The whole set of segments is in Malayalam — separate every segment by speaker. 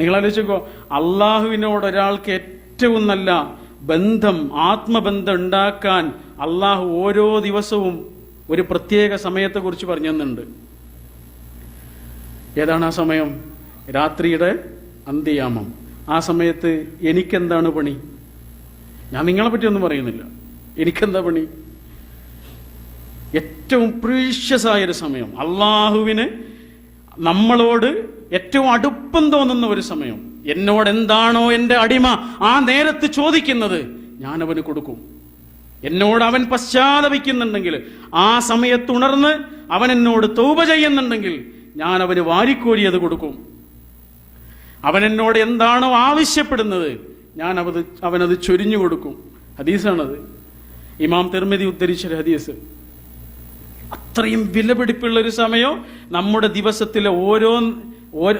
Speaker 1: നിങ്ങൾ ആലോചിച്ചോ അള്ളാഹുവിനോട് ഒരാൾക്ക് ഏറ്റവും നല്ല ബന്ധം ആത്മബന്ധം ഉണ്ടാക്കാൻ അള്ളാഹു ഓരോ ദിവസവും ഒരു പ്രത്യേക സമയത്തെക്കുറിച്ച് പറഞ്ഞു തന്നുണ്ട് ഏതാണ് ആ സമയം? രാത്രിയുടെ അന്ത്യയാമം. ആ സമയത്ത് എനിക്കെന്താണ് പണി? ഞാൻ നിങ്ങളെ പറ്റി ഒന്നും പറയുന്നില്ല. എനിക്കെന്താ പണി? ഏറ്റവും പ്രീഷ്യസ് ആയൊരു സമയം. അള്ളാഹുവിന് നമ്മളോട് ഏറ്റവും അടുപ്പം തോന്നുന്ന ഒരു സമയം. എന്നോട് എന്താണോ എന്റെ അടിമ ആ നേരത്ത് ചോദിക്കുന്നത് ഞാൻ അവന് കൊടുക്കും. എന്നോട് അവൻ പശ്ചാത്തപിക്കുന്നുണ്ടെങ്കിൽ ആ സമയത്ത് ഉണർന്ന് അവൻ എന്നോട് തൗപ ചെയ്യുന്നുണ്ടെങ്കിൽ ഞാൻ അവന് വാരിക്കോരിയത് കൊടുക്കും. അവൻ എന്നോട് എന്താണോ ആവശ്യപ്പെടുന്നത് ഞാൻ അവത് അവനത് ചൊരിഞ്ഞു കൊടുക്കും. ഹദീസാണത്. ഇമാം തിർമിതി ഉദ്ധരിച്ചൊരു ഹദീസ്. അത്രയും വിലപിടിപ്പുള്ള ഒരു സമയം നമ്മുടെ ദിവസത്തിലെ ഓരോ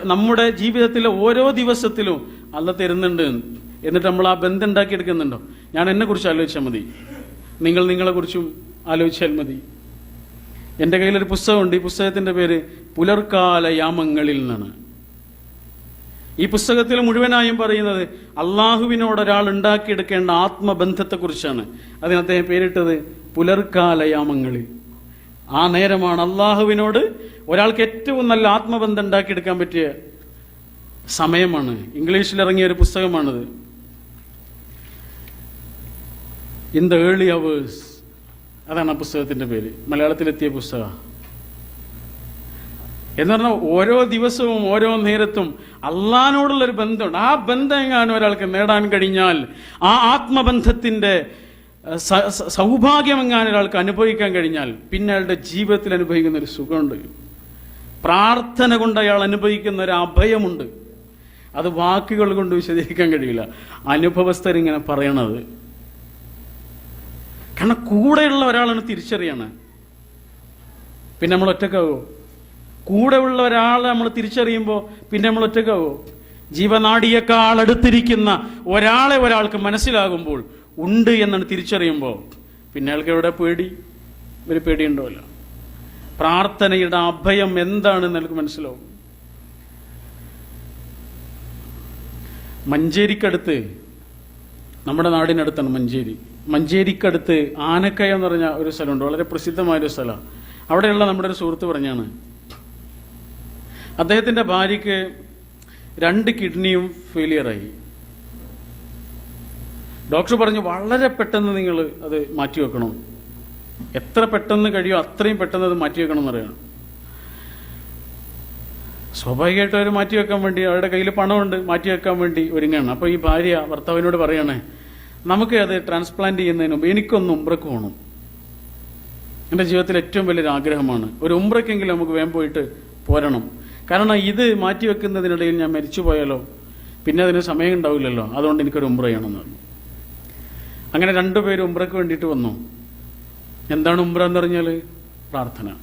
Speaker 1: നമ്മുടെ ജീവിതത്തിലെ ഓരോ ദിവസത്തിലും അല്ല തരുന്നുണ്ട് എന്നിട്ട് നമ്മൾ ആ ബന്ധം ഉണ്ടാക്കിയെടുക്കുന്നുണ്ടോ? ഞാൻ എന്നെ കുറിച്ച് ആലോചിച്ചാൽ മതി. നിങ്ങൾ നിങ്ങളെ കുറിച്ചും ആലോചിച്ചാൽ മതി. എന്റെ കയ്യിലൊരു പുസ്തകമുണ്ട്. ഈ പുസ്തകത്തിന്റെ പേര് പുലർക്കാല യാമങ്ങളിൽ നിന്നാണ്. ഈ പുസ്തകത്തിൽ മുഴുവനായും പറയുന്നത് അള്ളാഹുവിനോട് ഒരാൾ ഉണ്ടാക്കിയെടുക്കേണ്ട ആത്മബന്ധത്തെക്കുറിച്ചാണ്. അതിന് അദ്ദേഹം പേരിട്ടത് പുലർക്കാല യാമങ്ങളിൽ ആ നേരമാണ് അള്ളാഹുവിനോട് ഒരാൾക്ക് ഏറ്റവും നല്ല ആത്മബന്ധം ഉണ്ടാക്കിയെടുക്കാൻ പറ്റിയ സമയമാണ്. ഇംഗ്ലീഷിൽ ഇറങ്ങിയ ഒരു പുസ്തകമാണിത്. ഇൻ ദ ഏർലി അവേഴ്സ് അതാണ് ആ പുസ്തകത്തിന്റെ പേര്. മലയാളത്തിലെത്തിയ പുസ്തകം. എന്ന് പറഞ്ഞാൽ ഓരോ ദിവസവും ഓരോ നേരത്തും അള്ളഹാനോടുള്ളൊരു ബന്ധമുണ്ട്. ആ ബന്ധം എങ്ങാനും ഒരാൾക്ക് നേടാൻ കഴിഞ്ഞാൽ ആ ആത്മബന്ധത്തിന്റെ അഹ്, സ- സ- സൗഭാഗ്യം എങ്ങാനും ഒരാൾക്ക് അനുഭവിക്കാൻ കഴിഞ്ഞാൽ പിന്നെ അയാളുടെ ജീവിതത്തിൽ അനുഭവിക്കുന്ന ഒരു സുഖമുണ്ട്. പ്രാർത്ഥന കൊണ്ട് അയാൾ അനുഭവിക്കുന്ന ഒരു അഭയമുണ്ട്. അത് വാക്കുകൾ കൊണ്ട് വിശദീകരിക്കാൻ കഴിയില്ല. അനുഭവസ്ഥർ ഇങ്ങനെ പറയണത്. കാരണം കൂടെയുള്ള ഒരാളാണ് തിരിച്ചറിയണേ. പിന്നെ നമ്മൾ ഒറ്റക്കാവോ? കൂടെ ഉള്ള ഒരാളെ നമ്മൾ തിരിച്ചറിയുമ്പോൾ പിന്നെ നമ്മൾ ഒറ്റക്കാവോ? ജീവനാടിയേക്കാൾ അടുത്തിരിക്കുന്ന ഒരാളെ ഒരാൾക്ക് മനസ്സിലാകുമ്പോൾ ഉണ്ട് എന്നാണ് തിരിച്ചറിയുമ്പോൾ പിന്നെ അയാൾക്ക് എവിടെ പേടി? ഒരു പേടിയുണ്ടാവില്ല പ്രാർത്ഥനയുടെ അഭയം എന്താണെന്ന് എനിക്ക് മനസ്സിലാവും. മഞ്ചേരിക്കടുത്ത് നമ്മുടെ നാടിനടുത്താണ് മഞ്ചേരി. മഞ്ചേരിക്കടുത്ത് ആനക്കയ എന്ന് പറഞ്ഞ ഒരു സ്ഥലമുണ്ട്. വളരെ പ്രസിദ്ധമായൊരു സ്ഥലമാണ് അവിടെയുള്ള നമ്മുടെ ഒരു സുഹൃത്ത് പറഞ്ഞാണ് അദ്ദേഹത്തിന്റെ ഭാര്യയ്ക്ക് രണ്ട് കിഡ്നിയും ഫെയിലിയറായി ഡോക്ടർ പറഞ്ഞു വളരെ പെട്ടെന്ന് നിങ്ങൾ അത് മാറ്റി വെക്കണം. എത്ര പെട്ടെന്ന് കഴിയോ അത്രയും പെട്ടെന്ന് അത് മാറ്റി മാറ്റിവെക്കണം എന്നറിയണം സ്വാഭാവികമായിട്ടും അവർ മാറ്റിവെക്കാൻ വേണ്ടി അവരുടെ കയ്യിൽ പണമുണ്ട് മാറ്റി വെക്കാൻ വേണ്ടി ഒരുങ്ങണം അപ്പോൾ ഈ ഭാര്യ ഭർത്താവിനോട് പറയണേ നമുക്ക് അത് ട്രാൻസ്പ്ലാന്റ് ചെയ്യുന്നതിന് മുമ്പ് എനിക്കൊന്ന് ഉംബ്രക്ക് പോകണം എന്റെ ജീവിതത്തിൽ ഏറ്റവും വലിയൊരു ആഗ്രഹമാണ്. ഒരു ഉംബ്രക്കെങ്കിലും നമുക്ക് വേഗം പോയിട്ട് പോരണം. കാരണം ഇത് മാറ്റി വെക്കുന്നതിനിടയിൽ ഞാൻ മരിച്ചു പോയാലോ പിന്നെ അതിന് സമയം ഉണ്ടാവില്ലല്ലോ. അതുകൊണ്ട് എനിക്കൊരു ഉംബ്ര ചെയ്യണമെന്ന് പറഞ്ഞു. അങ്ങനെ രണ്ടുപേരും ഉംബ്രക്ക് വേണ്ടിയിട്ട് വന്നു. എന്താണ് ഉംബ്ര എന്ന് പറഞ്ഞാൽ? പ്രാർത്ഥന.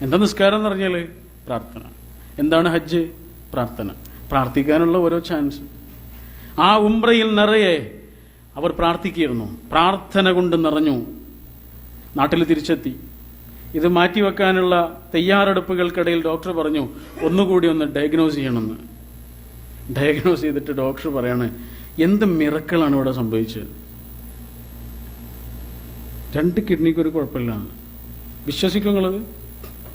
Speaker 1: എന്താ നിസ്കാരം എന്ന് പറഞ്ഞാൽ? പ്രാർത്ഥന. എന്താണ് ഹജ്ജ്? പ്രാർത്ഥന. പ്രാർത്ഥിക്കാനുള്ള ഓരോ ചാൻസ് ആ ഉംബ്രയിൽ നിറയെ അവർ പ്രാർത്ഥിക്കുകയായിരുന്നു. പ്രാർത്ഥന കൊണ്ട് നിറഞ്ഞു. നാട്ടിൽ തിരിച്ചെത്തി. ഇത് മാറ്റിവെക്കാനുള്ള തയ്യാറെടുപ്പുകൾക്കിടയിൽ ഡോക്ടർ പറഞ്ഞു ഒന്നുകൂടി ഒന്ന് ഡയഗ്നോസ് ചെയ്യണമെന്ന്. ഡയഗ്നോസ് ചെയ്തിട്ട് ഡോക്ടർ പറയാണ് എന്ത് മിറക്കളാണ് ഇവിടെ സംഭവിച്ചത്? രണ്ട് കിഡ്നിക്ക് ഒരു വിശ്വസിക്കും നിങ്ങൾ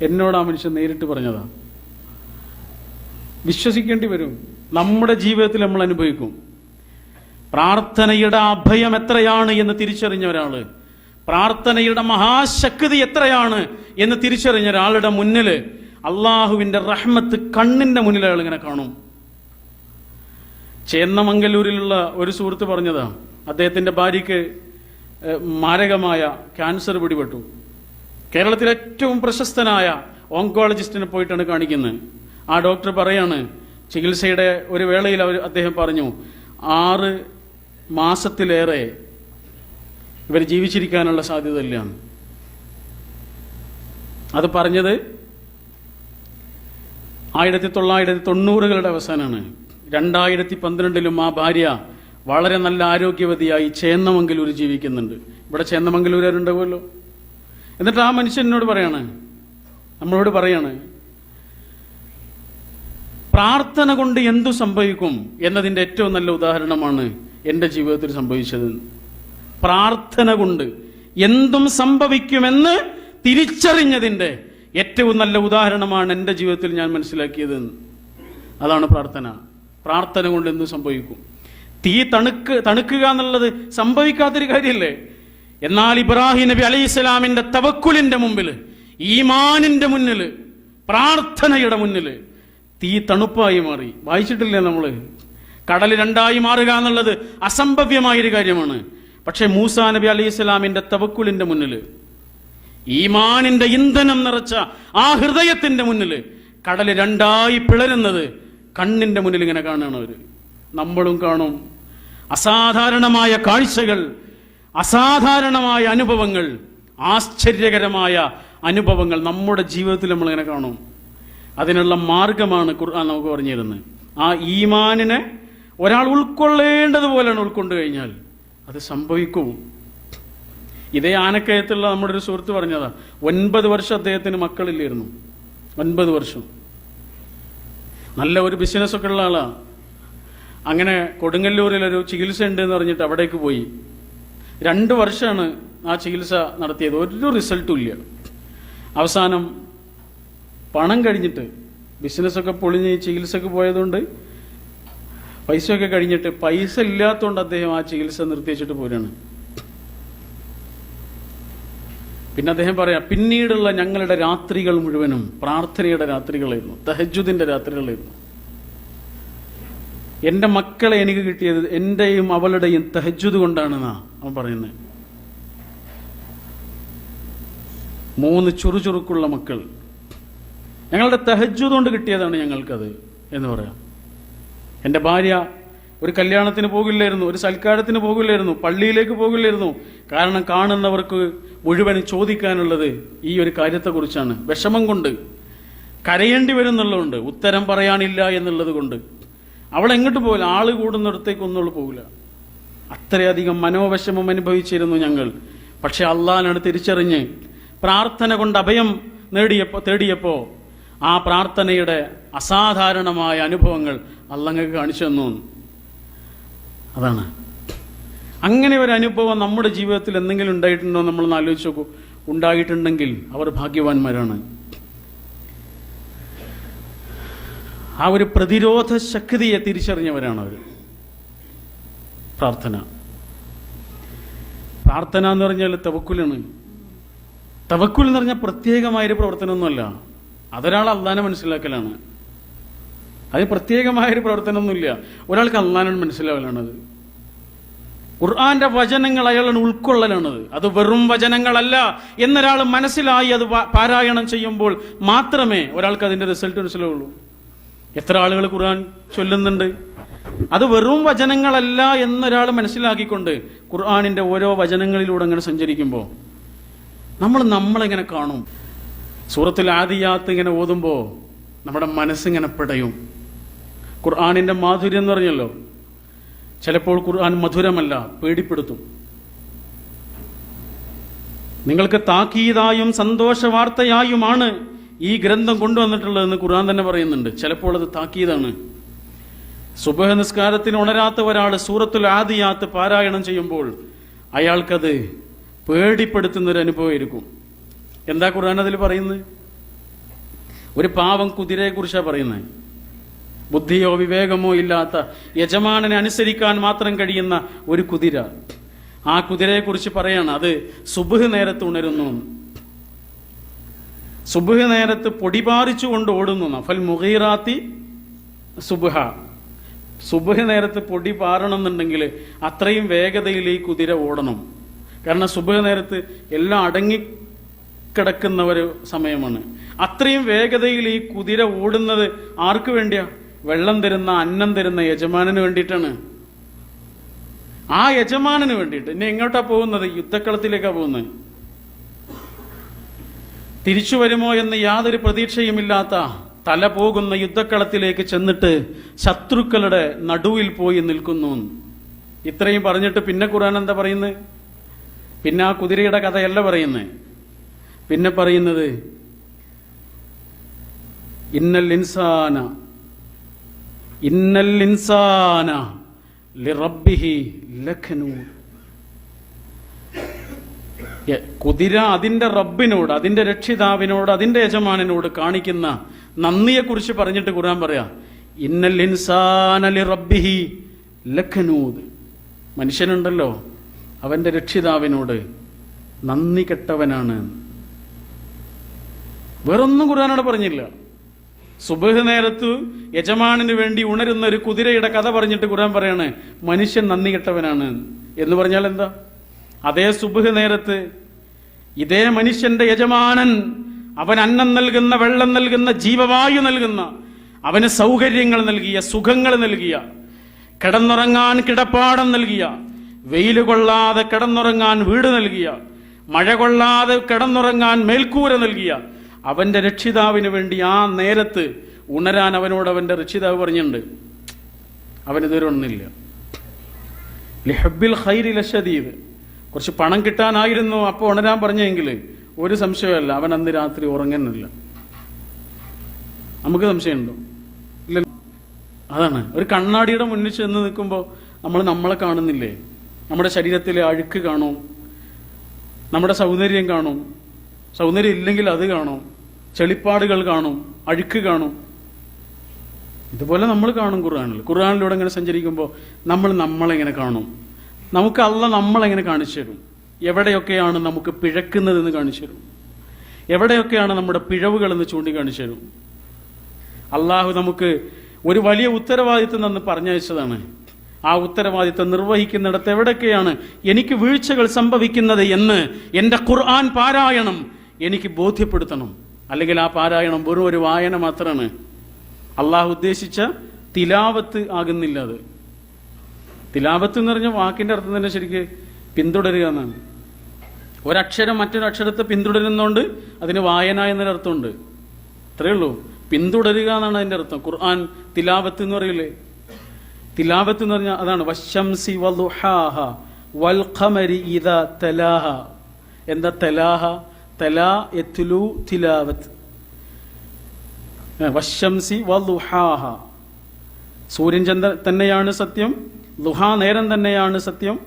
Speaker 1: എന്നോട് ആ മനുഷ്യൻ നേരിട്ട് പറഞ്ഞതാണ് വിശ്വസിക്കേണ്ടി വരും. നമ്മുടെ ജീവിതത്തിൽ നമ്മൾ അനുഭവിക്കും. പ്രാർത്ഥനയുടെ അഭയം എത്രയാണ് എന്ന് തിരിച്ചറിഞ്ഞ ഒരാൾ പ്രാർത്ഥനയുടെ മഹാശക്തി എത്രയാണ് എന്ന് തിരിച്ചറിഞ്ഞ ഒരാളുടെ മുന്നിൽ അള്ളാഹുവിന്റെ റഹ്മത്ത് കണ്ണിന്റെ മുന്നിൽ അയാൾ ഇങ്ങനെ കാണും. ചേന്നമംഗലൂരിലുള്ള ഒരു സുഹൃത്ത് പറഞ്ഞതാ. അദ്ദേഹത്തിന്റെ ഭാര്യയ്ക്ക് മാരകമായ ക്യാൻസർ പിടിപെട്ടു. കേരളത്തിലെ ഏറ്റവും പ്രശസ്തനായ ഓങ്കോളജിസ്റ്റിനെ പോയിട്ടാണ് കാണിക്കുന്നത്. ആ ഡോക്ടർ പറയാണ് ചികിത്സയുടെ ഒരു വേളയിൽ അവർ അദ്ദേഹം പറഞ്ഞു ആറ് മാസത്തിലേറെ ഇവർ ജീവിച്ചിരിക്കാനുള്ള സാധ്യത ഇല്ല അത് പറഞ്ഞത് ആയിരത്തി തൊള്ളായിരത്തി തൊണ്ണൂറുകളുടെ അവസാനമാണ്. രണ്ടായിരത്തി പന്ത്രണ്ടിലും ആ ഭാര്യ വളരെ നല്ല ആരോഗ്യവതിയായി ചേന്നമംഗലൂർ ജീവിക്കുന്നുണ്ട്. ഇവിടെ ചേന്നമംഗലൂരുണ്ടാവുമല്ലോ എന്നിട്ട് ആ മനുഷ്യൻ എന്നോട് പറയാണ് നമ്മളോട് പറയാണ് പ്രാർത്ഥന കൊണ്ട് എന്തു സംഭവിക്കും എന്നതിന്റെ ഏറ്റവും നല്ല ഉദാഹരണമാണ് എന്റെ ജീവിതത്തിൽ സംഭവിച്ചത്. പ്രാർത്ഥന കൊണ്ട് എന്തും സംഭവിക്കുമെന്ന് തിരിച്ചറിഞ്ഞതിന്റെ ഏറ്റവും നല്ല ഉദാഹരണമാണ് എന്റെ ജീവിതത്തിൽ ഞാൻ മനസ്സിലാക്കിയത്. അതാണ് പ്രാർത്ഥന. പ്രാർത്ഥന കൊണ്ട് എന്തും സംഭവിക്കും? തീ തണുക്ക് തണുക്കുക എന്നുള്ളത് സംഭവിക്കാത്തൊരു കാര്യമല്ലേ എന്നാൽ ഇബ്രാഹിം നബി അലൈഹി സ്വലാമിന്റെ തവക്കുലിന്റെ മുമ്പിൽ ഈമാനിന്റെ മുന്നിൽ പ്രാർത്ഥനയുടെ മുന്നിൽ തീ തണുപ്പായി മാറി. വായിച്ചിട്ടില്ലേ നമ്മൾ കടൽ രണ്ടായി മാറുക എന്നുള്ളത് അസംഭവ്യമായൊരു കാര്യമാണ്. പക്ഷേ മൂസാ നബി അലൈഹി സ്വലാമിന്റെ തവക്കുലിന്റെ മുന്നിൽ ഈമാനിന്റെ ഇന്ധനം നിറച്ച ആ ഹൃദയത്തിന്റെ മുന്നിൽ കടൽ രണ്ടായി പിളരുന്നത് കണ്ണിന്റെ മുന്നിൽ ഇങ്ങനെ കാണുകയാണ് അവർ നമ്മളും കാണും. അസാധാരണമായ കാഴ്ചകൾ അസാധാരണമായ അനുഭവങ്ങൾ ആശ്ചര്യകരമായ അനുഭവങ്ങൾ നമ്മുടെ ജീവിതത്തിൽ നമ്മളിങ്ങനെ കാണും. അതിനുള്ള മാർഗമാണ് ഖുർആൻ നമുക്ക് പറഞ്ഞു തരുന്നത്. ആ ഈമാനിനെ ഒരാൾ ഉൾക്കൊള്ളേണ്ടതുപോലെയാണ് ഉൾക്കൊണ്ടു കഴിഞ്ഞാൽ അത് സംഭവിക്കും. ഇതേ ആനക്കയത്തുള്ള നമ്മുടെ ഒരു സുഹൃത്ത് പറഞ്ഞതാ ഒൻപത് വർഷം അദ്ദേഹത്തിന് മക്കളില്ലായിരുന്നു. ഒൻപത് വർഷം. നല്ല ഒരു ബിസിനസ് ഒക്കെ ഉള്ള ആളാ. അങ്ങനെ കൊടുങ്ങല്ലൂരിൽ ഒരു ചികിത്സ ഉണ്ട് എന്ന് പറഞ്ഞിട്ട് അവിടേക്ക് പോയി. രണ്ട് വർഷമാണ് ആ ചികിത്സ നടത്തിയത്. ഒരു റിസൾട്ടും ഇല്ല. അവസാനം പണം കഴിഞ്ഞിട്ട് ബിസിനസ്സൊക്കെ പൊളിഞ്ഞ് ചികിത്സക്ക് പോയതുകൊണ്ട് പൈസയൊക്കെ കഴിഞ്ഞിട്ട് പൈസ ഇല്ലാത്തതുകൊണ്ട് അദ്ദേഹം ആ ചികിത്സ നിർത്തിവെച്ചിട്ട് പോരാണ്. പിന്നെ അദ്ദേഹം പറയാം പിന്നീടുള്ള ഞങ്ങളുടെ രാത്രികൾ മുഴുവനും പ്രാർത്ഥനയുടെ രാത്രികളായിരുന്നു. തഹജുദിന്റെ രാത്രികളായിരുന്നു. എന്റെ മക്കളെ എനിക്ക് കിട്ടിയത് എന്റെയും അവളുടെയും തഹജുദ് കൊണ്ടാണെന്നാ അവൻ പറയുന്നത് മൂന്ന് ചുറുചുറുക്കുള്ള മക്കൾ. ഞങ്ങളുടെ തഹജുദ് കൊണ്ട് കിട്ടിയതാണ് ഞങ്ങൾക്കത് എന്ന് പറയാം. എന്റെ ഭാര്യ ഒരു കല്യാണത്തിന് പോകില്ലായിരുന്നു ഒരു സൽക്കാരത്തിന് പോകില്ലായിരുന്നു പള്ളിയിലേക്ക് പോകില്ലായിരുന്നു. കാരണം കാണുന്നവർക്ക് മുഴുവൻ ചോദിക്കാനുള്ളത് ഈ ഒരു കാര്യത്തെക്കുറിച്ചാണ്. വിഷമം കൊണ്ട് കരയേണ്ടി വരുന്നുള്ളതുകൊണ്ട് ഉത്തരം പറയാനില്ല എന്നുള്ളത് കൊണ്ട് അവൾ എങ്ങോട്ട് പോകില്ല ആൾ കൂടുന്നിടത്തേക്ക് ഒന്നുള്ളു പോകില്ല അത്രയധികം മനോവശമം അനുഭവിച്ചിരുന്നു ഞങ്ങൾ. പക്ഷെ അള്ളാഹാനാണ് തിരിച്ചറിഞ്ഞ് പ്രാർത്ഥന കൊണ്ട് അഭയം നേടിയപ്പോ തേടിയപ്പോ ആ പ്രാർത്ഥനയുടെ അസാധാരണമായ അനുഭവങ്ങൾ അള്ളങ്ങൾക്ക് കാണിച്ചു തന്നു. അതാണ്. അങ്ങനെ ഒരു അനുഭവം നമ്മുടെ ജീവിതത്തിൽ എന്തെങ്കിലും ഉണ്ടായിട്ടുണ്ടോ നമ്മൾ ആലോചിച്ച് നോക്കൂ. ഉണ്ടായിട്ടുണ്ടെങ്കിൽ അവർ ഭാഗ്യവാന്മാരാണ്. ആ ഒരു പ്രതിരോധ ശക്തിയെ തിരിച്ചറിഞ്ഞവരാണ് അവർ പ്രാർത്ഥന. പ്രാർത്ഥന എന്ന് പറഞ്ഞാൽ തവക്കുലാണ്. തവക്കുൽ എന്ന് പറഞ്ഞാൽ പ്രത്യേകമായൊരു പ്രവർത്തനമൊന്നുമല്ല. അതൊരാൾ അള്ളാനെ മനസ്സിലാക്കലാണ്. അത് പ്രത്യേകമായൊരു പ്രവർത്തനമൊന്നുമില്ല. ഒരാൾക്ക് അള്ളാനാണ് മനസ്സിലാവലാണത്. ഖുർആന്റെ വചനങ്ങൾ അയാളാണ് ഉൾക്കൊള്ളലാണത്. അത് വെറും വചനങ്ങളല്ല. എന്നൊരാൾ മനസ്സിലായി അത് പാരായണം ചെയ്യുമ്പോൾ മാത്രമേ ഒരാൾക്ക് അതിന്റെ റിസൾട്ട് മനസ്സിലാവുള്ളൂ. എത്ര ആളുകൾ ഖുർആൻ ചൊല്ലുന്നുണ്ട്? അത് വെറും വചനങ്ങളല്ല എന്നൊരാൾ മനസ്സിലാക്കിക്കൊണ്ട് ഖുർആാനിന്റെ ഓരോ വചനങ്ങളിലൂടെ അങ്ങനെ സഞ്ചരിക്കുമ്പോൾ നമ്മൾ നമ്മളെങ്ങനെ കാണും? സൂറത്തിൽ ആദിയാത്ത് ഇങ്ങനെ ഓതുമ്പോൾ നമ്മുടെ മനസ്സിങ്ങനെ പിടയും. ഖുർആാനിന്റെ മാധുര്യം എന്ന് പറഞ്ഞല്ലോ ചിലപ്പോൾ ഖുർആൻ മധുരമല്ല പേടിപ്പെടുത്തും. നിങ്ങൾക്ക് താക്കീതായും സന്തോഷ വാർത്തയായുമാണ് ഈ ഗ്രന്ഥം കൊണ്ടുവന്നിട്ടുള്ളതെന്ന് ഖുർആൻ തന്നെ പറയുന്നുണ്ട്. ചിലപ്പോൾ അത് താക്കീതാണ്. സുബഹ നിസ്കാരത്തിന് ഉണരാത്ത ഒരാൾ സൂറത്തുൽ ആദിയാത്ത് പാരായണം ചെയ്യുമ്പോൾ അയാൾക്കത് പേടിപ്പെടുത്തുന്ന ഒരു അനുഭവമായിരിക്കും എന്താ ഖുർആൻ അതിൽ പറയുന്നത്? ഒരു പാവം കുതിരയെ കുറിച്ചാണ് പറയുന്നത്. ബുദ്ധിയോ വിവേകമോ ഇല്ലാത്ത യജമാനനെ അനുസരിക്കാൻ മാത്രം കഴിയുന്ന ഒരു കുതിര. ആ കുതിരയെക്കുറിച്ച് പറയാണ് അത് സുബുഹ് നേരത്ത് ഉണരുന്നു. സുബുഹ് നേരത്ത് പൊടിപാറിച്ചുകൊണ്ട് ഓടുന്നു നഫൽ മുഹീറാത്തി സുബുഹ. സുബുഹ നേരത്ത് പൊടി പാറണം എന്നുണ്ടെങ്കിൽ അത്രയും വേഗതയിൽ ഈ കുതിര ഓടണം. കാരണം സുബുഹ നേരത്ത് എല്ലാം അടങ്ങി കിടക്കുന്ന ഒരു സമയമാണ്. അത്രയും വേഗതയിൽ ഈ കുതിര ഓടുന്നത് ആർക്ക് വേണ്ടിയാ? വെള്ളം തരുന്ന അന്നം തരുന്ന യജമാനന് വേണ്ടിയിട്ടാണ്. ആ യജമാനന് വേണ്ടിയിട്ട്. ഇനി എങ്ങോട്ടാ പോകുന്നത്? യുദ്ധക്കളത്തിലേക്കാണ് പോകുന്നത്. തിരിച്ചു വരുമോ എന്ന് യാതൊരു പ്രതീക്ഷയുമില്ലാത്ത തല പോകുന്ന യുദ്ധക്കളത്തിലേക്ക് ചെന്നിട്ട് ശത്രുക്കളുടെ നടുവിൽ പോയി നിൽക്കുന്നു. ഇത്രയും പറഞ്ഞിട്ട് പിന്നെ ഖുർആൻ എന്താ പറയുന്നത്? പിന്നെ ആ കുതിരയുടെ കഥയല്ല പറയുന്നത്. പിന്നെ പറയുന്നത് ഇന്നൽ ഇൻസാന ഇന്നൽ ഇൻസാന ലിറബ്ബിഹി ലഖനൂദ് യ- കുതിര അതിന്റെ റബ്ബിനോട് അതിന്റെ രക്ഷിതാവിനോട് അതിന്റെ യജമാനോട് കാണിക്കുന്ന നന്ദിയെക്കുറിച്ച് പറഞ്ഞിട്ട് ഖുർആൻ പറയാ ഇന്നൽ ഇൻസാനലി റബ്ബിഹി ലഖനൂദ്. മനുഷ്യനുണ്ടല്ലോ അവന്റെ രക്ഷിതാവിനോട് നന്ദി കെട്ടവനാണ്. വേറൊന്നും ഖുർആനോട് പറഞ്ഞില്ല. സുബഹ് നേരത്ത് യജമാനന് വേണ്ടി ഉണരുന്ന ഒരു കുതിരയുടെ കഥ പറഞ്ഞിട്ട് ഖുർആൻ പറയാണ് മനുഷ്യൻ നന്ദി കെട്ടവനാണ്. എന്ന് പറഞ്ഞാൽ എന്താ? അതേ സുബുഹ് നേരത്ത് ഇതേ മനുഷ്യന്റെ യജമാനൻ അവൻ അന്നം നൽകുന്ന വെള്ളം നൽകുന്ന ജീവവായു നൽകുന്ന അവന് സൗകര്യങ്ങൾ നൽകിയ സുഖങ്ങൾ നൽകിയ കിടന്നുറങ്ങാൻ കിടപ്പാടം നൽകിയ വെയിൽ കൊള്ളാതെ കിടന്നുറങ്ങാൻ വീട് നൽകിയ മഴ കൊള്ളാതെ കിടന്നുറങ്ങാൻ മേൽക്കൂര നൽകിയ അവന്റെ രക്ഷിതാവിന് വേണ്ടി ആ നേരത്ത് ഉണരാൻ അവനോട് അവന്റെ രക്ഷിതാവ് പറഞ്ഞിട്ടുണ്ട്. അവനിതുവരെ ഒന്നില്ല. ലിഹബിൽ ഖൈരി ലഷദീദ് കുറച്ച് പണം കിട്ടാനായിരുന്നു അപ്പോൾ ഉണരാൻ പറഞ്ഞെങ്കിൽ ഒരു സംശയമല്ല. അവൻ അന്ന് രാത്രി ഉറങ്ങുന്നില്ല. നമുക്ക് സംശയമുണ്ടോ? ഇല്ല. അതാണ്. ഒരു കണ്ണാടിയുടെ മുന്നിൽ ചെന്ന് നിൽക്കുമ്പോൾ നമ്മൾ നമ്മളെ കാണുന്നില്ലേ? നമ്മുടെ ശരീരത്തിലെ അഴുക്ക് കാണും. നമ്മുടെ സൗന്ദര്യം കാണും. സൗന്ദര്യം ഇല്ലെങ്കിൽ അത് കാണും. ചെളിപ്പാടുകൾ കാണും. അഴുക്ക് കാണും. ഇതുപോലെ നമ്മൾ കാണും ഖുർആാനിൽ. ഖുർആാനിലൂടെ ഇങ്ങനെ സഞ്ചരിക്കുമ്പോൾ നമ്മൾ നമ്മളെങ്ങനെ കാണും. നമുക്ക് അല്ല നമ്മളെങ്ങനെ കാണിച്ചു തരും? എവിടെയൊക്കെയാണ് നമുക്ക് പിഴക്കുന്നതെന്ന് കാണിച്ചു തരും? എവിടെയൊക്കെയാണ് നമ്മുടെ പിഴവുകൾ എന്ന് ചൂണ്ടിക്കാണിച്ചു തരും? അള്ളാഹു നമുക്ക് ഒരു വലിയ ഉത്തരവാദിത്വം തന്ന് പറഞ്ഞയച്ചതാണ്. ആ ഉത്തരവാദിത്വം നിർവഹിക്കുന്നിടത്ത് എവിടെയൊക്കെയാണ് എനിക്ക് വീഴ്ചകൾ സംഭവിക്കുന്നത് എന്ന് എന്റെ ഖുർആൻ പാരായണം എനിക്ക് ബോധ്യപ്പെടുത്തണം. അല്ലെങ്കിൽ ആ പാരായണം വെറും ഒരു വായന മാത്രമാണ്. അള്ളാഹു ഉദ്ദേശിച്ച തിലാവത്ത് ആകുന്നില്ല അത്. തിലാവത്ത് എന്ന് പറഞ്ഞ വാക്കിന്റെ അർത്ഥം തന്നെ ശരിക്ക് പിന്തുടരുക എന്നാണ്. ഒരക്ഷരം മറ്റൊരു അക്ഷരത്തെ പിന്തുടരുന്നോണ്ട് അതിന് വായന എന്നൊരർത്ഥമുണ്ട് അത്രേ ഉള്ളൂ. പിന്തുടരുക എന്നാണ് അതിന്റെ അർത്ഥം. ഖുർആൻ തിലാവത്ത് എന്ന് പറയില്ലേ? തിലാവത്ത് എന്ന് പറഞ്ഞാൽ അതാണ്. വശംസി വൽഖമരി തലാഹ. എന്താ തലാഹ? തലാ യത്ലു തിലാവത്ത്. വശംസി വലുഹാഹ. സൂര്യൻ ചന്ദ്ര തന്നെയാണ് സത്യം. ലുഹാ നേരം തന്നെയാണ് സത്യം.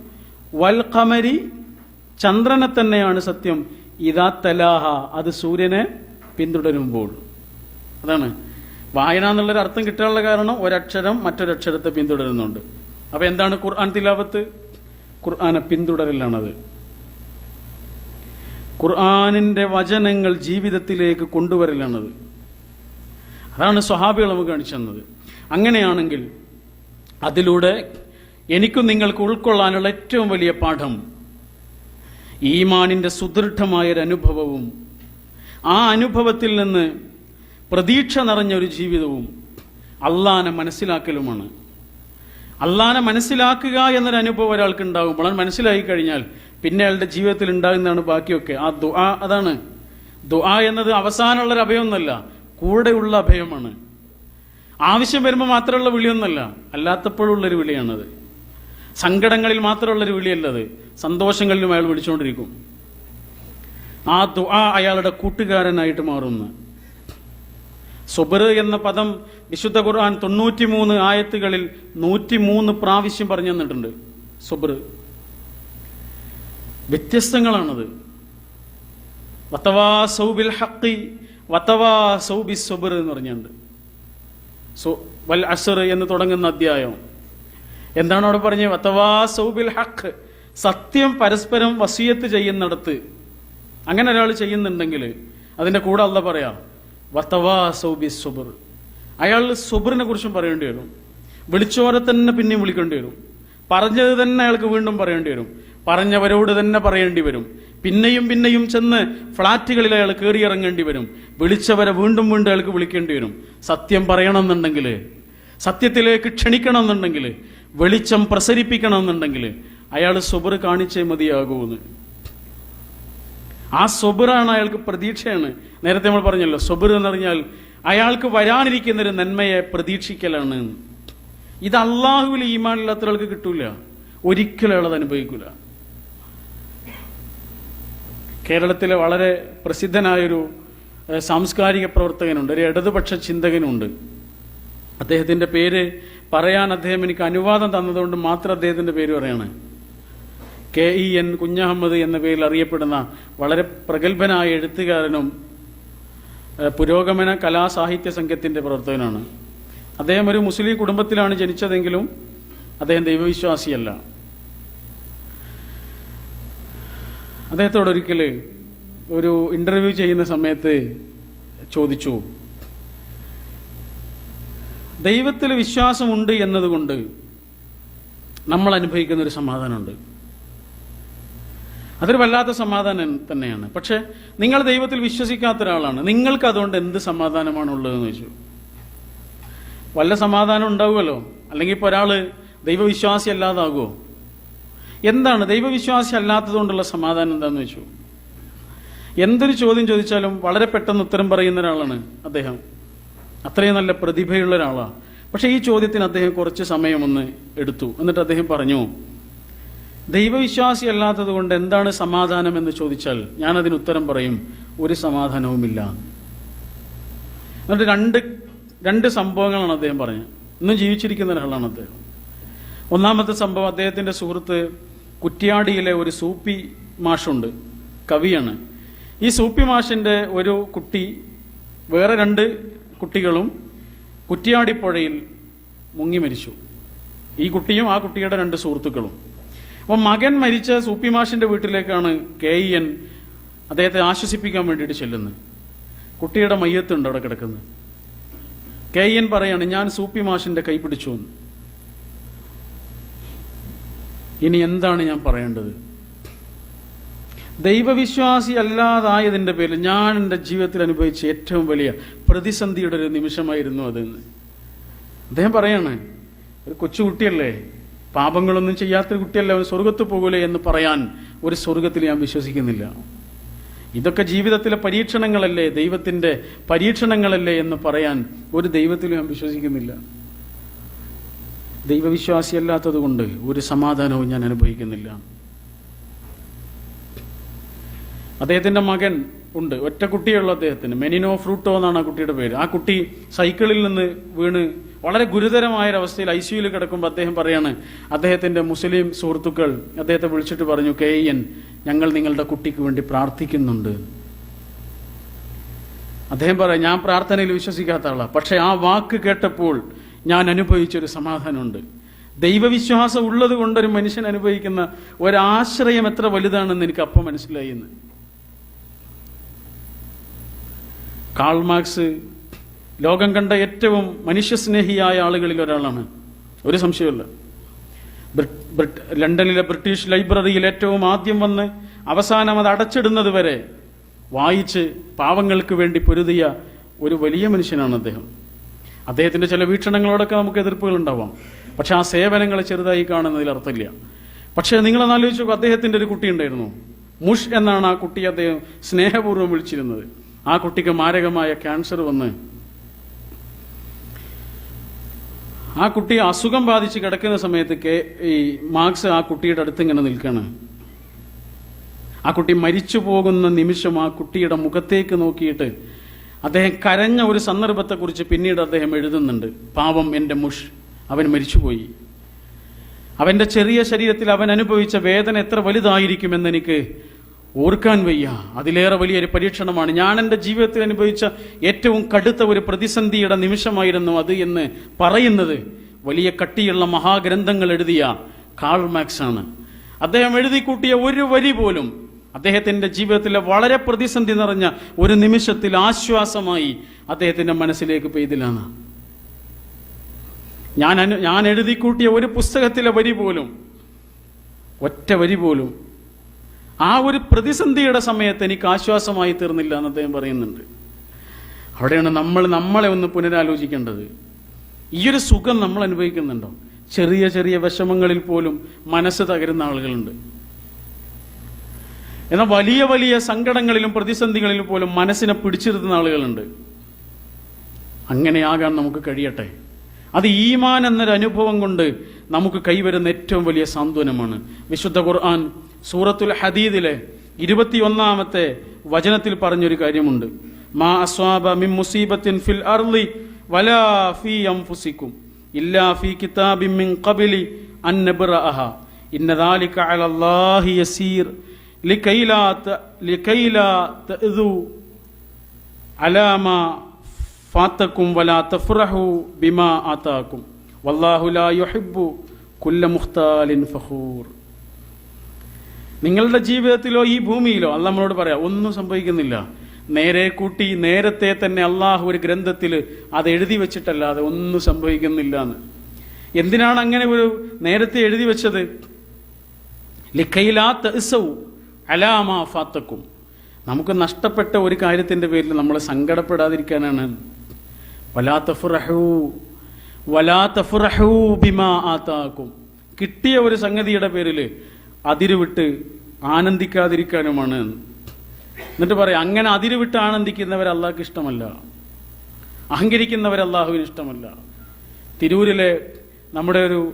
Speaker 1: വൽ ഖമരി ചന്ദ്രനെ തന്നെയാണ് സത്യം. ഇതാ തലാഹ അത് സൂര്യനെ പിന്തുടരുമ്പോൾ. അതാണ്. വായന എന്നുള്ളൊരു അർത്ഥം കിട്ടാനുള്ള കാരണം ഒരക്ഷരം മറ്റൊരക്ഷരത്തെ പിന്തുടരുന്നുണ്ട്. അപ്പൊ എന്താണ് ഖുർആൻ തിലാവത്ത്? ഖുർആനെ പിന്തുടരലാണത്. ഖുർആനിന്റെ വചനങ്ങൾ ജീവിതത്തിലേക്ക് കൊണ്ടുവരലാണത്. അതാണ് സ്വഹാബികൾ നമുക്ക് കാണിച്ചു തന്നത്. അങ്ങനെയാണെങ്കിൽ അതിലൂടെ എനിക്കും നിങ്ങൾക്ക് ഉൾക്കൊള്ളാനുള്ള ഏറ്റവും വലിയ പാഠം. ഈമാനിന്റെ സുദൃഢമായൊരു അനുഭവവും ആ അനുഭവത്തിൽ നിന്ന് പ്രതീക്ഷ നിറഞ്ഞ ഒരു ജീവിതവും അള്ളാനെ മനസ്സിലാക്കലുമാണ്. അള്ളാനെ മനസ്സിലാക്കുക എന്നൊരു അനുഭവം ഒരാൾക്ക് ഉണ്ടാകുമ്പോൾ അത് മനസ്സിലായി കഴിഞ്ഞാൽ പിന്നെ അയാളുടെ ജീവിതത്തിൽ ഉണ്ടാകുന്നതാണ് ബാക്കിയൊക്കെ. ആ ദുആ അതാണ്. ദുആ എന്നത് അവസാനമുള്ളൊരു അഭയമൊന്നുമല്ല കൂടെയുള്ള അഭയമാണ്. ആവശ്യം വരുമ്പോൾ മാത്രമുള്ള വിളിയൊന്നല്ല അല്ലാത്തപ്പോഴുള്ളൊരു വിളിയാണത്. സങ്കടങ്ങളിൽ മാത്രമുള്ളൊരു വിളിയല്ലത്. സന്തോഷങ്ങളിലും അയാൾ വിളിച്ചുകൊണ്ടിരിക്കും. ആ ദുആ അയാളുടെ കൂട്ടുകാരനായിട്ട് മാറുന്നു. സുബർ എന്ന പദം വിശുദ്ധ ഖുർആൻ തൊണ്ണൂറ്റിമൂന്ന് ആയത്തുകളിൽ നൂറ്റിമൂന്ന് പ്രാവശ്യം പറഞ്ഞു തന്നിട്ടുണ്ട്. സുബർ. വ്യത്യസ്തങ്ങളാണത്. വത്തവാ സൗബിൽ ഹക്കി വത്തവാ സൗബി സുബർ എന്ന് പറഞ്ഞുണ്ട് സോ വൽ അസർ എന്ന് തുടങ്ങുന്ന അധ്യായം. എന്താണ് അവിടെ പറഞ്ഞത്? അഥവാ സൗബിൽ ഹക്ക് സത്യം പരസ്പരം വസീയത്ത് ചെയ്യുന്നിടത്ത്. അങ്ങനെ ഒരാൾ ചെയ്യുന്നുണ്ടെങ്കിൽ അതിന്റെ കൂടെ അല്ല പറയാം വത്തവാ സൗബി സുബർ. അയാൾ സുബറിനെ കുറിച്ചും പറയേണ്ടി വരും. വിളിച്ചോരെ തന്നെ പിന്നെയും വിളിക്കേണ്ടി വരും. പറഞ്ഞത് തന്നെ അയാൾക്ക് വീണ്ടും പറയേണ്ടി വരും. പറഞ്ഞവരോട് തന്നെ പറയേണ്ടി വരും. പിന്നെയും പിന്നെയും ചെന്ന് ഫ്ളാറ്റുകളിൽ അയാൾ കയറി ഇറങ്ങേണ്ടി വരും. വിളിച്ചവരെ വീണ്ടും വീണ്ടും അയാൾക്ക് വിളിക്കേണ്ടി വരും. സത്യം പറയണമെന്നുണ്ടെങ്കിൽ സത്യത്തിലേക്ക് ക്ഷണിക്കണം എന്നുണ്ടെങ്കിൽ വെളിച്ചം പ്രസരിപ്പിക്കണം എന്നുണ്ടെങ്കിൽ അയാൾ സുബർ കാണിച്ചേ മതിയാകൂന്ന്. ആ സൊബറാണ് അയാൾക്ക് പ്രതീക്ഷയാണ്. നേരത്തെ നമ്മൾ പറഞ്ഞല്ലോ സൊബർ എന്ന് പറഞ്ഞാൽ അയാൾക്ക് വരാനിരിക്കുന്ന ഒരു നന്മയെ പ്രതീക്ഷിക്കലാണ്. ഇത് അള്ളാഹുവിൽ ഈമാനില്ലാത്ത ഒരാൾക്ക് കിട്ടൂല. ഒരിക്കലും അയാളത് അനുഭവിക്കൂല. കേരളത്തിലെ വളരെ പ്രസിദ്ധനായൊരു സാംസ്കാരിക പ്രവർത്തകനുണ്ട് ഒരു ഇടതുപക്ഷ ചിന്തകനുണ്ട്. അദ്ദേഹത്തിന്റെ പേര് പറയാൻ അദ്ദേഹം എനിക്ക് അനുവാദം തന്നതുകൊണ്ട് മാത്രം അദ്ദേഹത്തിന്റെ പേര് പറയാണ്. കെ ഇ എൻ കുഞ്ഞഹമ്മദ് എന്ന പേരിൽ അറിയപ്പെടുന്ന വളരെ പ്രഗത്ഭനായ എഴുത്തുകാരനും പുരോഗമന കലാസാഹിത്യ സംഘത്തിന്റെ പ്രവർത്തകനാണ്. അദ്ദേഹം ഒരു മുസ്ലിം കുടുംബത്തിലാണ് ജനിച്ചതെങ്കിലും അദ്ദേഹം ദൈവവിശ്വാസിയല്ല. അദ്ദേഹത്തോടൊരിക്കൽ ഒരു ഇന്റർവ്യൂ ചെയ്യുന്ന സമയത്ത് ചോദിച്ചു ദൈവത്തിൽ വിശ്വാസമുണ്ട് എന്നതുകൊണ്ട് നമ്മൾ അനുഭവിക്കുന്ന ഒരു സമാധാനമുണ്ട്. അതൊരു വല്ലാത്ത സമാധാനം തന്നെയാണ്. പക്ഷേ നിങ്ങൾ ദൈവത്തിൽ വിശ്വസിക്കാത്ത ഒരാളാണ്. നിങ്ങൾക്ക് അതുകൊണ്ട് എന്ത് സമാധാനമാണ് ഉള്ളതെന്ന് ചോദിച്ചു. വല്ല സമാധാനം ഉണ്ടാവുമല്ലോ? അല്ലെങ്കിൽ ഇപ്പോൾ ഒരാൾ ദൈവവിശ്വാസി അല്ലാതാകുമോ എന്താണ് ദൈവവിശ്വാസി അല്ലാത്തതുകൊണ്ടുള്ള സമാധാനം എന്താണെന്ന് വെച്ചു എന്തൊരു ചോദ്യം ചോദിച്ചാലും വളരെ പെട്ടെന്ന് ഉത്തരം പറയുന്ന ഒരാളാണ് അദ്ദേഹം. അത്രയും നല്ല പ്രതിഭയുള്ള ഒരാളാണ് പക്ഷേ ഈ ചോദ്യത്തിന് അദ്ദേഹം കുറച്ച് സമയമൊന്ന് എടുത്തു. എന്നിട്ട് അദ്ദേഹം പറഞ്ഞു ദൈവവിശ്വാസി അല്ലാത്തത് കൊണ്ട് എന്താണ് സമാധാനം എന്ന് ചോദിച്ചാൽ ഞാൻ അതിന് ഉത്തരം പറയും ഒരു സമാധാനവുമില്ല. എന്നിട്ട് രണ്ട് രണ്ട് സംഭവങ്ങളാണ് അദ്ദേഹം പറഞ്ഞത്. ഇന്നും ജീവിച്ചിരിക്കുന്ന ഒരാളാണ് അദ്ദേഹം. ഒന്നാമത്തെ സംഭവം അദ്ദേഹത്തിന്റെ സുഹൃത്ത് കുറ്റ്യാടിയിലെ ഒരു സൂപ്പി മാഷുണ്ട് കവിയാണ്. ഈ സൂപ്പി മാഷിന്റെ ഒരു കുട്ടി വേറെ രണ്ട് കുട്ടികളും കുറ്റിയാടിപ്പുഴയിൽ മുങ്ങി മരിച്ചു. ഈ കുട്ടിയും ആ കുട്ടിയുടെ രണ്ട് സുഹൃത്തുക്കളും. അപ്പം മകൻ മരിച്ച സൂപ്പി മാഷിന്റെ വീട്ടിലേക്കാണ് കെ ഇ എൻ അദ്ദേഹത്തെ ആശ്വസിപ്പിക്കാൻ വേണ്ടിയിട്ട് ചെല്ലുന്നത്. കുട്ടിയുടെ മയ്യത്തുണ്ട് അവിടെ കിടക്കുന്നത്. കെ എൻ പറയാണ് ഞാൻ സൂപ്പി മാഷിന്റെ കൈ പിടിച്ചു ഇനി എന്താണ് ഞാൻ പറയേണ്ടത്? ദൈവവിശ്വാസി അല്ലാതായതിന്റെ പേരിൽ ഞാൻ എന്റെ ജീവിതത്തിൽ അനുഭവിച്ച ഏറ്റവും വലിയ പ്രതിസന്ധിയുടെ ഒരു നിമിഷമായിരുന്നു അതെന്ന് അദ്ദേഹം പറയാണ് ഒരു കൊച്ചുകുട്ടിയല്ലേ പാപങ്ങളൊന്നും ചെയ്യാത്തൊരു കുട്ടിയല്ലേ അവൻ സ്വർഗത്ത് പോകൂലേ എന്ന് പറയാൻ ഒരു സ്വർഗത്തിൽ ഞാൻ വിശ്വസിക്കുന്നില്ല. ഇതൊക്കെ ജീവിതത്തിലെ പരീക്ഷണങ്ങളല്ലേ ദൈവത്തിന്റെ പരീക്ഷണങ്ങളല്ലേ എന്ന് പറയാൻ ഒരു ദൈവത്തിലും ഞാൻ വിശ്വസിക്കുന്നില്ല. ദൈവവിശ്വാസിയല്ലാത്തത് കൊണ്ട് ഒരു സമാധാനവും ഞാൻ അനുഭവിക്കുന്നില്ല. അദ്ദേഹത്തിന്റെ മകൻ ഉണ്ട്. ഒറ്റ കുട്ടിയുള്ള അദ്ദേഹത്തിന്. മെനിനോ ഫ്രൂട്ടോ എന്നാണ് ആ കുട്ടിയുടെ പേര്. ആ കുട്ടി സൈക്കിളിൽ നിന്ന് വീണ് വളരെ ഗുരുതരമായ ഒരവസ്ഥയിൽ ഐ സിയുയിൽ കിടക്കുമ്പോൾ അദ്ദേഹം പറയാണ് അദ്ദേഹത്തിന്റെ മുസ്ലിം സുഹൃത്തുക്കൾ അദ്ദേഹത്തെ വിളിച്ചിട്ട് പറഞ്ഞു കെ എൻ ഞങ്ങൾ നിങ്ങളുടെ കുട്ടിക്ക് വേണ്ടി പ്രാർത്ഥിക്കുന്നുണ്ട്. അദ്ദേഹം പറയാം ഞാൻ പ്രാർത്ഥനയിൽ വിശ്വസിക്കാത്ത ആളാണ് പക്ഷെ ആ വാക്ക് കേട്ടപ്പോൾ ഞാൻ അനുഭവിച്ചൊരു സമാധാനമുണ്ട്. ദൈവവിശ്വാസം ഉള്ളത് കൊണ്ടൊരു മനുഷ്യൻ അനുഭവിക്കുന്ന ഒരാശ്രയം എത്ര വലുതാണെന്ന് എനിക്ക് അപ്പം മനസ്സിലായി എന്ന്. കാൾ മാർക്സ് ലോകം കണ്ട ഏറ്റവും മനുഷ്യസ്നേഹിയായ ആളുകളിൽ ഒരാളാണ്. ഒരു സംശയമില്ല ലണ്ടനിലെ ബ്രിട്ടീഷ് ലൈബ്രറിയിൽ ഏറ്റവും ആദ്യം വന്ന് അവസാനം അത് അടച്ചിടുന്നത് വരെ വായിച്ച് പാവങ്ങൾക്ക് വേണ്ടി പൊരുതിയ ഒരു വലിയ മനുഷ്യനാണ് അദ്ദേഹം. അദ്ദേഹത്തിന്റെ ചില വീക്ഷണങ്ങളോടൊക്കെ നമുക്ക് എതിർപ്പുകൾ ഉണ്ടാവാം. പക്ഷെ ആ സേവനങ്ങളെ ചെറുതായി കാണുന്നതിൽ അർത്ഥമില്ല. പക്ഷെ നിങ്ങളൊന്ന് ആലോചിച്ചു അദ്ദേഹത്തിന്റെ ഒരു കുട്ടി ഉണ്ടായിരുന്നു മുഷ് എന്നാണ് ആ കുട്ടി അദ്ദേഹം സ്നേഹപൂർവം വിളിച്ചിരുന്നത്. ആ കുട്ടിക്ക് മാരകമായ ക്യാൻസർ വന്ന് ആ കുട്ടി അസുഖം ബാധിച്ച് കിടക്കുന്ന സമയത്ത് കെ- ഈ മാർക്സ് ആ കുട്ടിയുടെ അടുത്ത് ഇങ്ങനെ നിൽക്കാണ്. ആ കുട്ടി മരിച്ചു പോകുന്ന നിമിഷം ആ കുട്ടിയുടെ മുഖത്തേക്ക് നോക്കിയിട്ട് അദ്ദേഹം കരഞ്ഞ ഒരു സന്ദർഭത്തെക്കുറിച്ച് പിന്നീട് അദ്ദേഹം എഴുതുന്നുണ്ട്. പാവം എന്റെ മുഷ് അവൻ മരിച്ചുപോയി. അവന്റെ ചെറിയ ശരീരത്തിൽ അവൻ അനുഭവിച്ച വേദന എത്ര വലുതായിരിക്കുമെന്ന് എനിക്ക് ഓർക്കാൻ വയ്യ. അതിലേറെ വലിയൊരു പരീക്ഷണമാണ്. ഞാൻ എന്റെ ജീവിതത്തിൽ അനുഭവിച്ച ഏറ്റവും കടുത്ത ഒരു പ്രതിസന്ധിയുടെ നിമിഷമായിരുന്നു അത് എന്ന് പറയുന്നത് വലിയ കട്ടിയുള്ള മഹാഗ്രന്ഥങ്ങൾ എഴുതിയ കാൾ മാക്സ് ആണ്. അദ്ദേഹം എഴുതി കൂട്ടിയ ഒരു വരി പോലും അദ്ദേഹത്തിന്റെ ജീവിതത്തിലെ വളരെ പ്രതിസന്ധി നിറഞ്ഞ ഒരു നിമിഷത്തിൽ ആശ്വാസമായി അദ്ദേഹത്തിന്റെ മനസ്സിലേക്ക് പെയ്തിലാണ് ഞാൻ ഞാൻ എഴുതി കൂട്ടിയ ഒരു പുസ്തകത്തിലെ വരി പോലും ഒറ്റ വരി പോലും ആ ഒരു പ്രതിസന്ധിയുടെ സമയത്ത് എനിക്ക് ആശ്വാസമായി തീർന്നില്ല എന്ന് അദ്ദേഹം പറയുന്നുണ്ട്. അവിടെയാണ് നമ്മൾ നമ്മളെ ഒന്ന് പുനരാലോചിക്കേണ്ടത്. ഈ ഒരു സുഖം നമ്മൾ അനുഭവിക്കുന്നുണ്ടോ? ചെറിയ ചെറിയ വിഷമങ്ങളിൽ പോലും മനസ്സ് തകരുന്ന ആളുകളുണ്ട്. എന്നാൽ വലിയ വലിയ സങ്കടങ്ങളിലും പ്രതിസന്ധികളിലും പോലും മനസ്സിനെ പിടിച്ചിരുത്തുന്ന ആളുകളുണ്ട്. അങ്ങനെയാകാൻ നമുക്ക് കഴിയട്ടെ. അത് ഈമാൻ എന്നൊരു അനുഭവം കൊണ്ട് നമുക്ക് കൈവരുന്ന ഏറ്റവും വലിയ സാന്ത്വനമാണ് വിശുദ്ധ ഖുർആൻ സൂറത്തുൽ ഹദീദിലെ ഇരുപത്തിയൊന്നാമത്തെ വചനത്തിൽ പറഞ്ഞൊരു കാര്യമുണ്ട് മാ അസ്വാബ മിൻ മുസീബത്തിൻ ഫിൽ അർളി വലാ ഫീ അൻഫുസിക്കും ഇല്ലാ ഫീ കിതാബിൻ മിൻ ഖബ്ലി അൻ നബ്റഅഹ ഇന്ന ദാലിക അലല്ലാഹി യസീർ لكي لا ت- لكي لا تأذوا على ما فاتكم ولا تفرحوا بما آتاكم കുല്ല നിങ്ങളുടെ ജീവിതത്തിലോ ഈ ഭൂമിയിലോ അല്ല നമ്മളോട് പറയാം ഒന്നും സംഭവിക്കുന്നില്ല. നേരെ കൂട്ടി നേരത്തെ തന്നെ അള്ളാഹു ഒരു ഗ്രന്ഥത്തിൽ അത് എഴുതി വെച്ചിട്ടല്ലാതെ ഒന്നും സംഭവിക്കുന്നില്ല എന്ന് എന്തിനാണ് അങ്ങനെ ഒരു നേരത്തെ എഴുതി വെച്ചത്? അലാമ ഫാത്തക്കും നമുക്ക് നഷ്ടപ്പെട്ട ഒരു കാര്യത്തിന്റെ പേരിൽ നമ്മൾ സങ്കടപ്പെടാതിരിക്കാനാണ്. വലാത്തഫുറഹു വലാ തഫ്റഹൂ ബിമാ ആതാക്കും കിട്ടിയ ഒരു സംഗതിയുടെ പേരിൽ അതിരുവിട്ട് ആനന്ദിക്കാതിരിക്കാനുമാണ് എന്നിട്ട് പറയാം അങ്ങനെ അതിരുവിട്ട് ആനന്ദിക്കുന്നവർ അള്ളാഹ്ക്ക് ഇഷ്ടമല്ല. അഹങ്കരിക്കുന്നവർ അള്ളാഹുവിന് ഇഷ്ടമല്ല. തിരൂരിലെ നമ്മുടെ ഒരു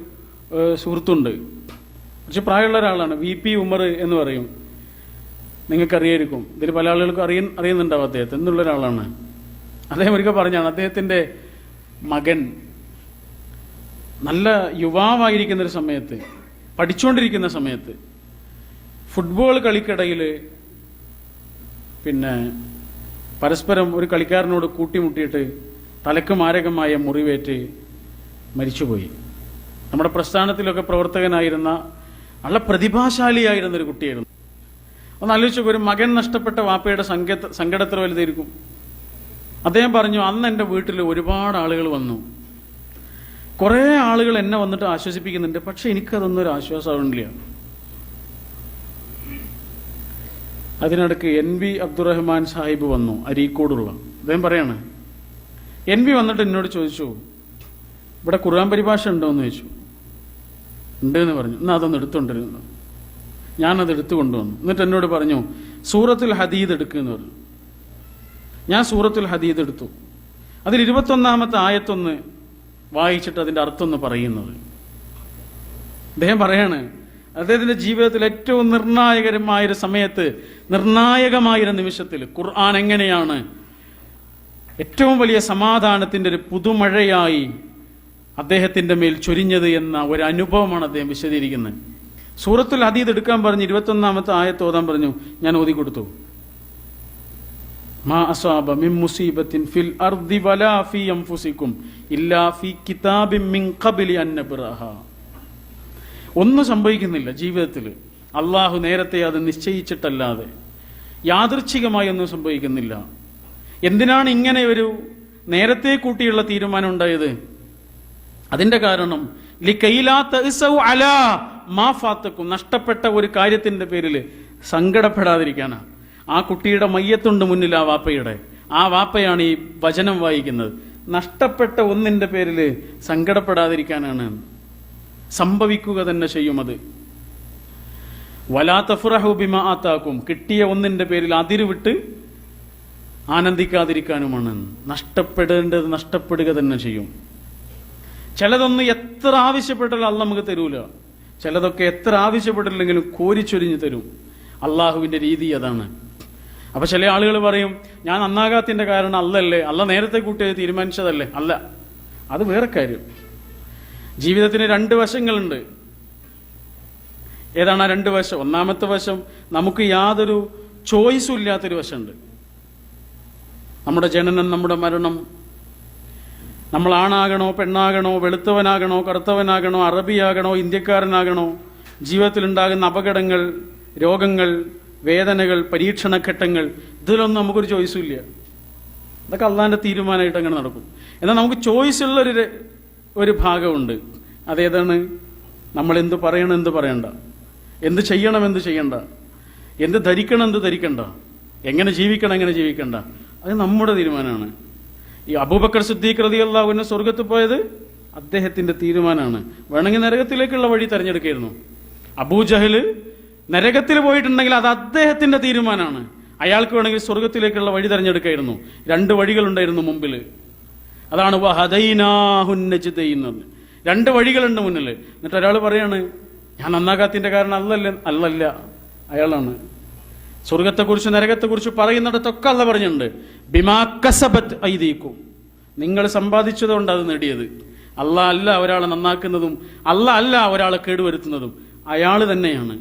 Speaker 1: സുഹൃത്തുണ്ട്. കുറച്ച് പ്രായമുള്ള ഒരാളാണ് വി പി ഉമർ എന്ന് പറയും. നിങ്ങൾക്കറിയായിരിക്കും. ഇതിൽ പല ആളുകൾക്കും അറിയ അറിയുന്നുണ്ടാവും അദ്ദേഹത്തെ. എന്നുള്ള ഒരാളാണ്. അദ്ദേഹം ഒരിക്കൽ പറഞ്ഞാണ് അദ്ദേഹത്തിന്റെ മകൻ നല്ല യുവാവായിരിക്കുന്ന ഒരു സമയത്ത് പഠിച്ചുകൊണ്ടിരിക്കുന്ന സമയത്ത് ഫുട്ബോൾ കളിക്കിടയിൽ പിന്നെ പരസ്പരം ഒരു കളിക്കാരനോട് കൂട്ടിമുട്ടിയിട്ട് തലക്ക് മാരകമായ മുറിവേറ്റ് മരിച്ചുപോയി. നമ്മുടെ പ്രസ്ഥാനത്തിലൊക്കെ പ്രവർത്തകനായിരുന്ന നല്ല പ്രതിഭാശാലിയായിരുന്ന ഒരു കുട്ടിയായിരുന്നു. ഒന്ന് ആലോചിച്ചു ഒരു മകൻ നഷ്ടപ്പെട്ട വാപ്പയുടെ സങ്കേത സങ്കടത്തിൽ വലുതായിരിക്കും. അദ്ദേഹം പറഞ്ഞു അന്ന് എന്റെ വീട്ടിൽ ഒരുപാട് ആളുകൾ വന്നു. കുറേ ആളുകൾ എന്നെ വന്നിട്ട് ആശ്വസിപ്പിക്കുന്നുണ്ട് പക്ഷെ എനിക്കതൊന്നും ഒരു ആശ്വാസമാവണില്ല അതിനിടയ്ക്ക് എൻ വി അബ്ദുറഹ്മാൻ സാഹിബ് വന്നു അരീക്കോടുള്ള. അദ്ദേഹം പറയാണ് എൻ വി വന്നിട്ട് എന്നോട് ചോദിച്ചു ഇവിടെ ഖുർആൻ പരിഭാഷ ഉണ്ടോ എന്ന് ചോദിച്ചു. ഉണ്ട് എന്ന് പറഞ്ഞു. എന്നാൽ അതൊന്ന് എടുത്തുകൊണ്ടിരുന്നു ഞാനത് എടുത്തു കൊണ്ടുവന്നു. എന്നിട്ട് എന്നോട് പറഞ്ഞു സൂറത്തുൽ ഹദീദ് എടുക്കുമെന്ന് പറഞ്ഞു. ഞാൻ സൂറത്തുൽ ഹദീദ് എടുത്തു. അതിൽ ഇരുപത്തൊന്നാമത്തെ ആയത്തൊന്ന് വായിച്ചിട്ട് അതിന്റെ അർത്ഥം ഒന്ന് പറയുന്നത്. അദ്ദേഹം പറയാണ് അദ്ദേഹത്തിന്റെ ജീവിതത്തിൽ ഏറ്റവും നിർണായകരമായ ഒരു സമയത്ത് നിർണായകമായൊരു നിമിഷത്തിൽ ഖുർആൻ എങ്ങനെയാണ് ഏറ്റവും വലിയ സമാധാനത്തിന്റെ ഒരു പുതുമഴയായി അദ്ദേഹത്തിന്റെ മേൽ ചൊരിഞ്ഞത് എന്ന ഒരു അനുഭവമാണ് അദ്ദേഹം വിശദീകരിക്കുന്നത്. സൂറത്തുൽ അതീത് എടുക്കാൻ പറഞ്ഞ് ഇരുപത്തൊന്നാമത്തെ ആയത്തോതാൻ പറഞ്ഞു ഞാൻ ഓതി കൊടുത്തു മാ മിൻ ഫിൽ അർദി വലാ അൻഫുസിക്കും ഇല്ലാ കിതാബിൻ മിൻ അൻ ഒന്നും സംഭവിക്കുന്നില്ല ജീവിതത്തിൽ അള്ളാഹു നേരത്തെ അത് നിശ്ചയിച്ചിട്ടല്ലാതെ. യാദൃച്ഛികമായി ഒന്നും സംഭവിക്കുന്നില്ല. എന്തിനാണ് ഇങ്ങനെ ഒരു നേരത്തെ കൂട്ടിയുള്ള തീരുമാനം ഉണ്ടായത്? അതിന്റെ കാരണം അലാ നഷ്ടപ്പെട്ട ഒരു കാര്യത്തിന്റെ പേരിൽ സങ്കടപ്പെടാതിരിക്കാനാണ്. ആ കുട്ടിയുടെ മയ്യത്തുണ്ട് മുന്നിൽ ആ വാപ്പയുടെ. ആ വാപ്പയാണ് ഈ വചനം വായിക്കുന്നത്. നഷ്ടപ്പെട്ട ഒന്നിന്റെ പേരിൽ സങ്കടപ്പെടാതിരിക്കാനാണ്. സംഭവിക്കുക തന്നെ ചെയ്യും അത്. വലാ ഫുറഹുബിമ ബിമ ആത്താക്കും. കിട്ടിയ ഒന്നിന്റെ പേരിൽ അതിരുവിട്ട് ആനന്ദിക്കാതിരിക്കാനുമാണ്. നഷ്ടപ്പെടേണ്ടത് നഷ്ടപ്പെടുക തന്നെ ചെയ്യും. ചിലതൊന്നും എത്ര ആവശ്യപ്പെട്ടാലും അല്ല നമുക്ക് തരൂല. ചിലതൊക്കെ എത്ര ആവശ്യപ്പെട്ടില്ലെങ്കിലും കോരിച്ചൊരിഞ്ഞ് തരും. അള്ളാഹുവിന്റെ രീതി അതാണ്. അപ്പൊ ചില ആളുകൾ പറയും ഞാൻ നന്നാകാത്തിന്റെ കാരണം അല്ലല്ലേ? അല്ല നേരത്തെ കൂട്ടി തീരുമാനിച്ചതല്ലേ? അല്ല. അത് വേറെ കാര്യം. ജീവിതത്തിന് രണ്ട് വശങ്ങളുണ്ട്. ഏതാണ് ആ രണ്ട് വശം? ഒന്നാമത്തെ വശം നമുക്ക് യാതൊരു ചോയ്സും ഇല്ലാത്തൊരു വശമുണ്ട്. നമ്മുടെ ജനനം നമ്മുടെ മരണം. നമ്മൾ ആണാകണോ പെണ്ണാകണോ വെളുത്തവനാകണോ കറുത്തവനാകണോ അറബിയാകണോ ഇന്ത്യക്കാരനാകണോ ജീവിതത്തിലുണ്ടാകുന്ന അപകടങ്ങൾ രോഗങ്ങൾ വേദനകൾ പരീക്ഷണഘട്ടങ്ങൾ ഇതിലൊന്നും നമുക്കൊരു ചോയ്സും ഇല്ല. അള്ളാന്റെ തീരുമാനമായിട്ട് അങ്ങനെ നടക്കും. എന്നാൽ നമുക്ക് ചോയ്സ് ഉള്ളൊരു ഒരു ഭാഗമുണ്ട്. അതേതാണ്? നമ്മൾ എന്ത് പറയണം എന്ത് പറയണ്ട. എന്ത് ചെയ്യണം എന്ത് ചെയ്യണ്ട. എന്ത് ധരിക്കണം എന്ത് ധരിക്കണ്ട. എങ്ങനെ ജീവിക്കണം എങ്ങനെ ജീവിക്കണ്ട. അത് നമ്മുടെ തീരുമാനമാണ്. ഈ അബൂബക്കർ സിദ്ദീഖ് റതി അള്ളാഹുവിനെ സ്വർഗത്ത് പോയത് അദ്ദേഹത്തിന്റെ തീരുമാനമാണ്. വേണമെങ്കിൽ നരകത്തിലേക്കുള്ള വഴി തെരഞ്ഞെടുക്കായിരുന്നു. അബൂജഹൽ നരകത്തിൽ പോയിട്ടുണ്ടെങ്കിൽ അത് അദ്ദേഹത്തിന്റെ തീരുമാനമാണ്. അയാൾക്ക് വേണമെങ്കിൽ സ്വർഗത്തിലേക്കുള്ള വഴി തെരഞ്ഞെടുക്കായിരുന്നു. രണ്ട് വഴികളുണ്ടായിരുന്നു മുമ്പിൽ. അതാണ് ചെയ്യുന്നത് രണ്ട് വഴികളുണ്ട് മുന്നിൽ. എന്നിട്ട് ഒരാൾ പറയാണ് ഞാൻ നന്നാകാത്തിന്റെ കാരണം അല്ലല്ല അല്ലല്ല. അയാളാണ്. സ്വർഗത്തെക്കുറിച്ച് നരകത്തെക്കുറിച്ച് പറയുന്നിടത്തൊക്കെ അല്ല പറഞ്ഞിട്ടുണ്ട്. ബിമാ കസബത്ത് ഐദീക്കും. നിങ്ങൾ സമ്പാദിച്ചതുകൊണ്ട് അത് നേടിയത്. അല്ല അല്ല ഒരാളെ നന്നാക്കുന്നതും അല്ല അല്ല ഒരാളെ കേടുവരുത്തുന്നതും. അയാൾ തന്നെയാണ്.